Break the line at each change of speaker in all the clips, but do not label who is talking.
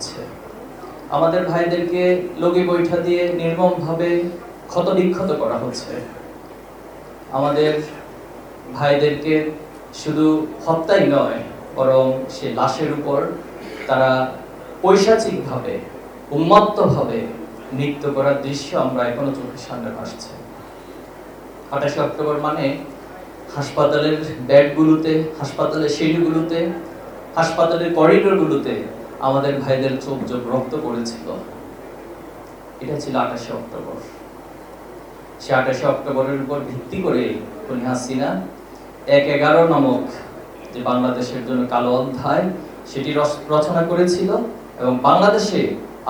হচ্ছে। আমাদের ভাইদেরকে লগি বৈঠা দিয়ে নির্মমভাবে ক্ষত বিক্ষত করা হচ্ছে। আমাদের ভাইদেরকে শুধু হত্যাই নয়, বরং সে লাশের উপর তারা পৈশাচিকভাবে, উন্মত্তভাবে নৃত্য করার দৃশ্য আমরা এখনও চোখের সামনে ভাসছে। আঠাশে অক্টোবর মানে হাসপাতালের বেডগুলোতে, হাসপাতালের সিঁড়িগুলোতে, হাসপাতালের করিডোরগুলোতে আমাদের ভাইদের চোখ চোখ রক্ত পড়েছিল এটা ছিল আঠাশে অক্টোবর। সে আঠাশে অক্টোবরের উপর ভিত্তি করে উনি হাসিনা এক এগারো নামক যে বাংলাদেশের জন্য কালো অধ্যায়, সেটি রচনা করেছিল এবং বাংলাদেশে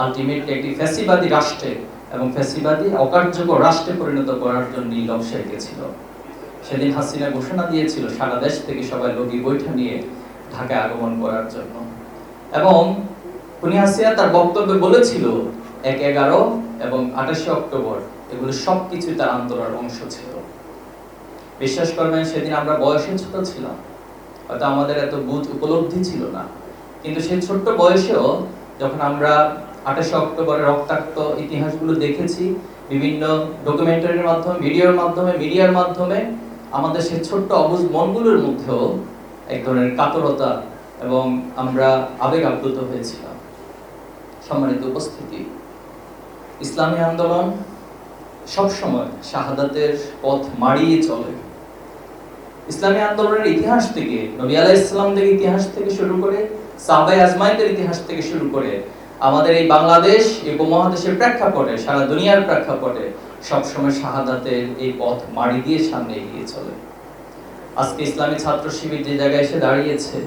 আলটিমেটলি একটি ফ্যাসিবাদী রাষ্ট্রে এবং ফ্যাসিবাদী অকার্যকর রাষ্ট্রে পরিণত করার জন্য লক্ষ্যে এঁকেছিল সেদিন হাসিনা ঘোষণা দিয়েছিল সারা দেশ থেকে সবাই রোগী বৈঠা নিয়ে ঢাকায় আগমন করার জন্য। এবং উনি হাসিনা তার বক্তব্যে বলেছিল, এক এগারো এবং আঠাশে অক্টোবর এগুলো সবকিছু তার আন্দোলনের অংশ ছিল। বিশ্বাস করবেন, সেদিন আমরা বয়সে ছোট ছিলাম। হয়তো আমাদের এত বুঝ উপলব্ধি ছিল না। কিন্তু সেই ছোট্ট বয়সেও যখন আমরা আঠাশে অক্টোবরের রক্তাক্ত ইতিহাসগুলো দেখেছি, বিভিন্ন ডকুমেন্টারির মাধ্যমে, ভিডিওর মাধ্যমে, মিডিয়ার মাধ্যমে, আমাদের সেই ছোট্ট অবুজ মনগুলোর মধ্যেও এক ধরনের কাতরতা এবং আমরা আবেগ আপ্লুত হয়েছিলাম। সম্মানিত উপস্থিতি, ইসলামী আন্দোলন সবসময় শাহাদাতের পথ মাড়িয়ে চলে। ইসলামী আন্দোলনের ইতিহাস থেকে, নবী আলাহ ইসলামদের ইতিহাস থেকে শুরু করে সাহাবাই আজমাইদের ইতিহাস থেকে শুরু করে, আমাদের এই বাংলাদেশ এই উপমহাদেশের প্রেক্ষাপটে, সারা দুনিয়ার প্রেক্ষাপটে সবসময় শাহাদাতের এই পথ মাড়ি দিয়ে সামনে এগিয়ে চলে। আজকে ইসলামী ছাত্র শিবির যে জায়গায় এসে দাঁড়িয়েছে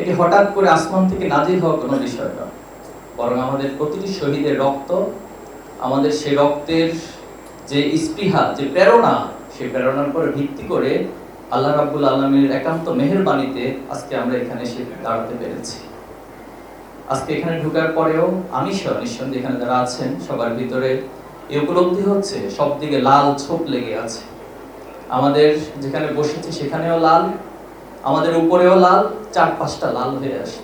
এটি হঠাৎ করে আসমান থেকে নাজির হওয়া কোনো বিষয় নয় বরং আমাদের প্রতিটি শহীদের রক্ত, আমাদের সেই রক্তের যে স্পৃহা, যে প্রেরণা সেই প্রেরণার উপর ভিত্তি করে আল্লাহ রাব্বুল আলমীর একান্ত মেহেরবাণীতে আজকে আমরা এখানে সে দাঁড়াতে পেরেছি। আজকে এখানে ঢুকার পরেও আমি সহ নিঃসন্দেহে এখানে যারা আছেন, সবার ভিতরে এই উপলব্ধি হচ্ছে সব দিকে লাল ছোপ লেগে আছে। আমাদের যেখানে বসেছি সেখানেও লাল আমাদের উপরেও লাল চার পাঁচটা লাল হয়ে আসে।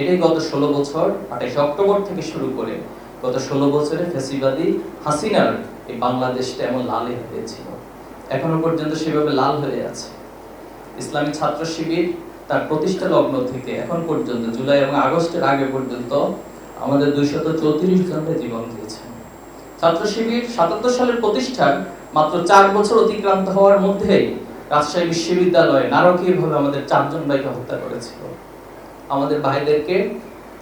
এটাই গত ষোলো বছর, আঠাইশে অক্টোবর থেকে শুরু করে গত ষোলো বছরে ফেসিবাদী হাসিনার এই বাংলাদেশটা এমন লাল হয়েছিল। এখনও পর্যন্ত সেভাবে লাল হয়ে আছে। ইসলামী ছাত্র শিবির তার প্রতিষ্ঠা লগ্ন থেকে এখন পর্যন্ত জুলাই এবং আগস্টের আগে পর্যন্ত আমাদের দুইশত চৌত্রিশ জনের জীবন দিয়েছেন ছাত্র শিবির সাতাত্তর সালের প্রতিষ্ঠার মাত্র চার বছর অতিক্রান্ত হওয়ার মধ্যেই রাজশাহী বিশ্ববিদ্যালয়ে নারকীয়ভাবে আমাদের চারজন ভাইকে হত্যা করেছিল। আমাদের ভাইদেরকে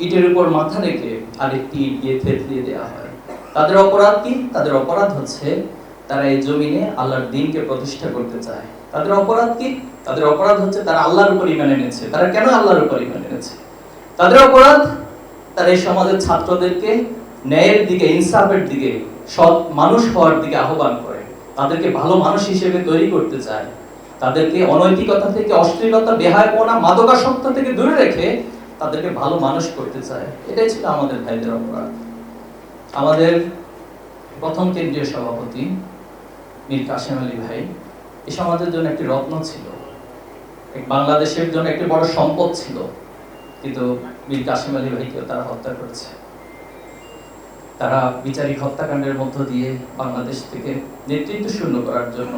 ইটের উপর মাথা রেখে আরেকটি ইট দিয়ে থেতলিয়ে দেওয়া হয়। তাদের অপরাধ কি? তাদের অপরাধ হচ্ছে তারা এই জমিনে আল্লাহর দিনকে প্রতিষ্ঠা করতে চায়। তাদের অপরাধ কি? তাদের অপরাধ হচ্ছে তারা আল্লাহর উপর ইমান এনেছে। তারা কেন আল্লাহর উপর ইমান এনেছে? তাদের অপরাধ তারা এই সমাজের ছাত্রদেরকে ন্যায়ের দিকে, ইনসাফের দিকে, সৎ মানুষ হওয়ার দিকে আহ্বান করে। তাদেরকে ভালো মানুষ হিসেবে তৈরি করতে চায়। তাদেরকে অনৈতিকতা থেকে, অশ্লীলতা, বেহায়পনা, মাদকাসক্ত থেকে দূরে রেখে তাদেরকে ভালো মানুষ করতে চায়। এটাই ছিল আমাদের ভাইদের অপরাধ। আমাদের প্রথম কেন্দ্রীয় সভাপতি মীর কাশেম আলী ভাই এ সমাজের জন্য একটি রত্ন ছিল। বাংলাদেশের জন্য একটি বড় সম্পদ ছিল। কিন্তু মীর কাশেম আলী ভাইকে তারা হত্যা করেছে। তারা বিচারিক হত্যাকাণ্ডের মধ্য দিয়ে বাংলাদেশ থেকে নেতৃত্ব শূন্য করার জন্য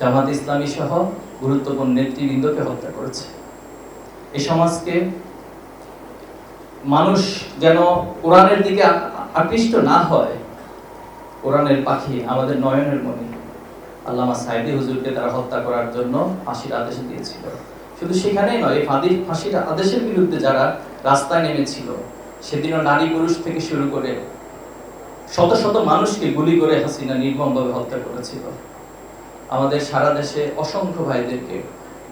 জামাত ইসলামী সহ গুরুত্বপূর্ণ নেতৃবৃন্দকে হত্যা করেছে। এই সমাজকে মানুষ যেন কোরআনের দিকে আকৃষ্ট না হয়, কোরআনের পাখি আমাদের নয়নের মণি। আল্লামা সাইদি হুজুরকে তারা হত্যা করার জন্য ফাঁসির আদেশ দিয়েছিল। শুধু সেখানেই নয় ফাঁদি, ফাঁসির আদেশের বিরুদ্ধে যারা রাস্তায় নেমেছিল, সেদিনও নারী পুরুষ থেকে শুরু করে শত শত মানুষকে গুলি করে হাসিনা নির্মমভাবে হত্যা করেছিল। আমাদের সারা দেশে অসংখ্য ভাইদেরকে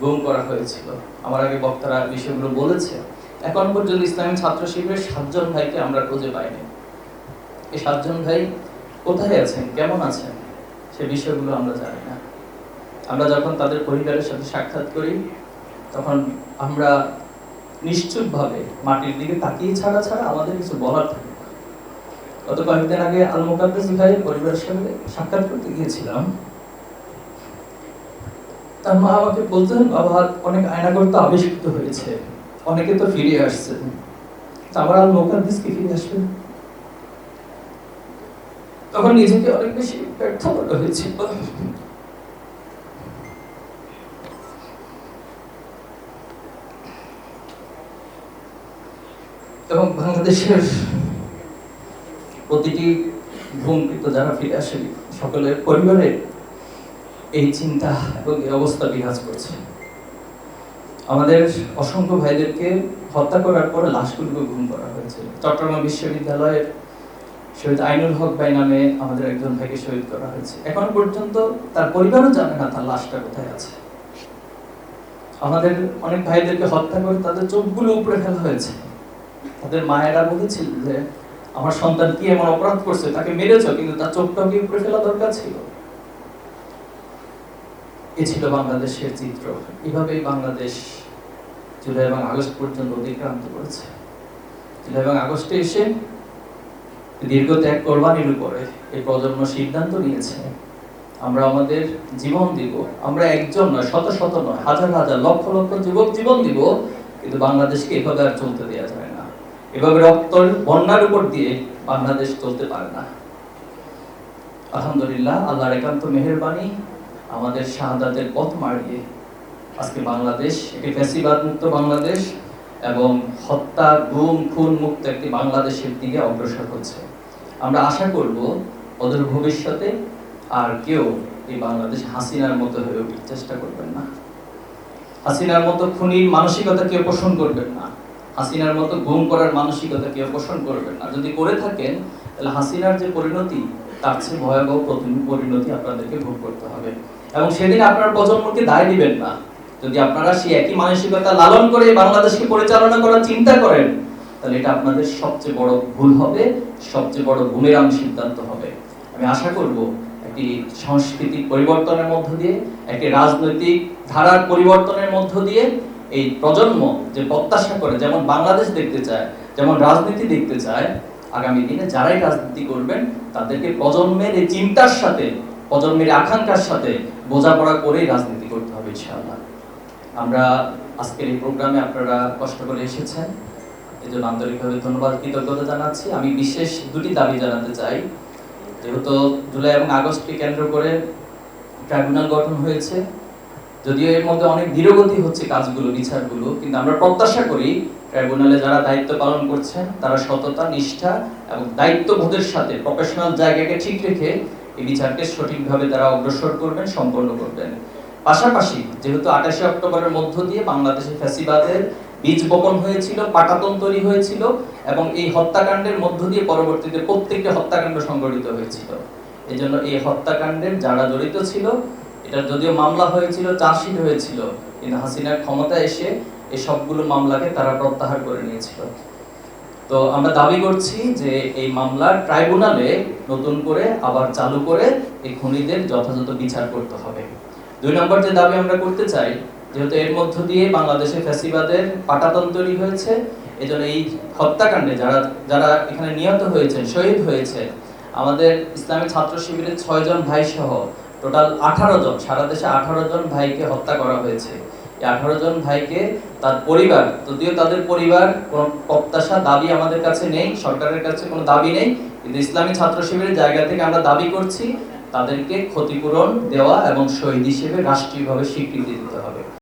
গুম করা হয়েছিল। আমার আগে বক্তারা বিষয়গুলো বলেছে। এখন পর্যন্ত ইসলামী ছাত্র শিবিরের সাতজন ভাইকে আমরা খুঁজে পাইনি। এই সাতজন ভাই কোথায় আছেন? কেমন আছেন? সে বিষয়গুলো আমরা জানি না। আমরা যখন তাদের পরিবারের সাথে সাক্ষাৎ করি, তখন আমরা নিশ্চুপভাবে মাটির দিকে তাকিয়ে ছাড়া ছাড়া আমাদের কিছু বলার থাকে। গত কয়েকদিন আগে আল মুকাদ্দাস ভাই পরিবারের সঙ্গে সাক্ষাৎ করতে গিয়েছিলাম। তার মা আমাকে বলতেন, বাবা, অনেক আয়নাগর তো আবিষ্কৃত হয়েছে। অনেকে তো ফিরে আসছে। আবার আল মোকাদ্দিসকে ফিরে আসবে তখন নিজেকে অনেক বেশি ব্যর্থ মনে হয়েছিল এবং বাংলাদেশের প্রতিটি ভূমিকৃত যারা ফিরে আসে সকলের পরিবারে এই চিন্তা এবং এই অবস্থা বিরাজ করছে। আমাদের অসংখ্য ভাইদেরকে হত্যা করার পরে লাশগুলোকে গুম করা হয়েছে। চট্টগ্রাম বিশ্ববিদ্যালয়ের শহীদ আইনুল হক ভাই নামে আমাদের একজন ভাইকে শহীদ করা হয়েছে। এখন পর্যন্ত তার পরিবারও জানে না তার লাশটা কোথায় আছে। আমাদের অনেক ভাইদেরকে হত্যা করে তাদের চোখগুলো উপরে ফেলা হয়েছে। তাদের মায়েরা বলেছিল যে, আমার সন্তান কি এমন অপরাধ করছে? তাকে মেরেছ, কিন্তু তার চোখটাও কি উপরে ফেলা দরকার ছিল? এ ছিল বাংলাদেশের চিত্র। এভাবেই বাংলাদেশ জুলাই এবং আগস্ট পর্যন্ত অতিক্রান্ত করেছে। জুলাই এবং আগস্টে এসে দীর্ঘ ত্যাগ কোরবানির উপরে এই প্রজন্ম সিদ্ধান্ত নিয়েছে। আমরা আমাদের জীবন দিব। আমরা একজন নয়, শত শত নয়, হাজার হাজার লক্ষ লক্ষ যুবক জীবন দিব, কিন্তু বাংলাদেশকে এভাবে আর চলতে দেওয়া যায় না। এভাবে রক্তর বন্যার উপর দিয়ে বাংলাদেশ চলতে পারে না। আলহামদুলিল্লাহ, আল্লাহর একান্ত মেহেরবানি আমাদের শাহাদাতের পথ মারিয়ে আজকে বাংলাদেশ, একটি ফ্যাসিবাদ মুক্ত বাংলাদেশ এবং হত্যা, গুম, খুন মুক্ত একটি বাংলাদেশের দিকে অগ্রসর হচ্ছে। আমরা আশা করব অদূর ভবিষ্যতে আর কেউ এই বাংলাদেশ হাসিনার মতো হয়ে উঠতে চেষ্টা করবেন না। হাসিনার মতো খুনির মানসিকতা কেউ পোষণ করবেন না। হাসিনার মতো গুম করার মানসিকতা কেউ পোষণ করবেন না। যদি করে থাকেন, তাহলে হাসিনার যে পরিণতি, তার চেয়ে ভয়াবহ প্রতি- পরিণতি আপনাদেরকে ভোগ করতে হবে। এবং সেদিন আপনার প্রজন্মকে দায় দিবেন না। যদি আপনারা সেই একই মানসিকতা লালন করে বাংলাদেশকে পরিচালনা করার চিন্তা করেন, তাহলে এটা আপনাদের সবচেয়ে বড় ভুল হবে, সবচেয়ে বড় বুমেরাং সিদ্ধান্ত হবে। আমি আশা করব একটি সাংস্কৃতিক পরিবর্তনের মধ্য দিয়ে, একটি রাজনৈতিক ধারার পরিবর্তনের মধ্য দিয়ে এই প্রজন্ম যে প্রত্যাশা করে, যেমন বাংলাদেশ দেখতে চায়, যেমন রাজনীতি দেখতে চায়, আগামী দিনে যারাই রাজনীতি করবেন, তাদেরকে প্রজন্মের এই চিন্তার সাথে প্রজন্মের আকাঙ্ক্ষার সাথে বোঝাপড়া করেই রাজনীতি করতে হবে, ইনশাআল্লাহ। আমরা আজকের এই প্রোগ্রামে আপনারা কষ্ট করে এসেছেন। এই জন্য আন্তরিকভাবে ধন্যবাদ, কৃতজ্ঞতা জানাচ্ছি। আমি বিশেষ দুটি দাবি জানাতে চাই। যেহেতু জুলাই এবং আগস্টকে কেন্দ্র করে ট্রাইব্যুনাল গঠন হয়েছে, যদিও এর মধ্যে অনেক ধীরগতি হচ্ছে কাজগুলো, বিচারগুলো, কিন্তু আমরা প্রত্যাশা করি ট্রাইব্যুনালে যারা দায়িত্ব পালন করছেন, তারা সততা, নিষ্ঠা এবং দায়িত্ববোধের সাথে প্রফেশনাল জায়গাকে ঠিক রেখে এই বিচারকে সঠিকভাবে তারা অগ্রসর করবেন, সম্পন্ন করবেন। পাশাপাশি, যেহেতু আঠাশে অক্টোবরের মধ্য দিয়ে বাংলাদেশে ফ্যাসিবাদের বীজ বপন হয়েছিল, পাটাতন তৈরি হয়েছিল এবং এই হত্যাকাণ্ডের মধ্য দিয়ে পরবর্তীতে প্রত্যেকটি হত্যাকাণ্ড সংঘটিত হয়েছিল। এই জন্য এই হত্যাকাণ্ডের যারা জড়িত ছিল এটা যদিও মামলা হয়েছিল, চার্জশিট হয়েছিল, কিন্তু হাসিনার ক্ষমতা এসে এই সবগুলো মামলাকে তারা প্রত্যাহার করে নিয়েছিল। তো আমরা দাবি করছি যে এই মামলার ট্রাইব্যুনালে নতুন করে আবার চালু করে এই খুনিদের যথাযথ বিচার করতে হবে। দুই নম্বর যে দাবি আমরা করতে চাই, যেহেতু এর মধ্য দিয়ে বাংলাদেশে ফ্যাসিবাদের পাটাতন তৈরি হয়েছে, এজন্য এই হত্যাকাণ্ডে যারা যারা এখানে নিহত হয়েছে শহীদ হয়েছে আমাদের ইসলামী ছাত্র শিবিরের ছয় জন ভাই সহ টোটাল আঠারো জন, সারা দেশে আঠারো জন ভাইকে হত্যা করা হয়েছে। আঠারো জন ভাইকে তার পরিবার, যদিও তাদের পরিবার কোনো প্রত্যাশা, দাবি আমাদের কাছে নেই, সরকারের কাছে কোনো দাবি নেই, কিন্তু ইসলামী ছাত্র শিবিরের জায়গা থেকে আমরা দাবি করছি, তাদেরকে ক্ষতিপূরণ দেওয়া এবং শহীদ হিসেবে রাষ্ট্রীয়ভাবে স্বীকৃতি দিতে হবে।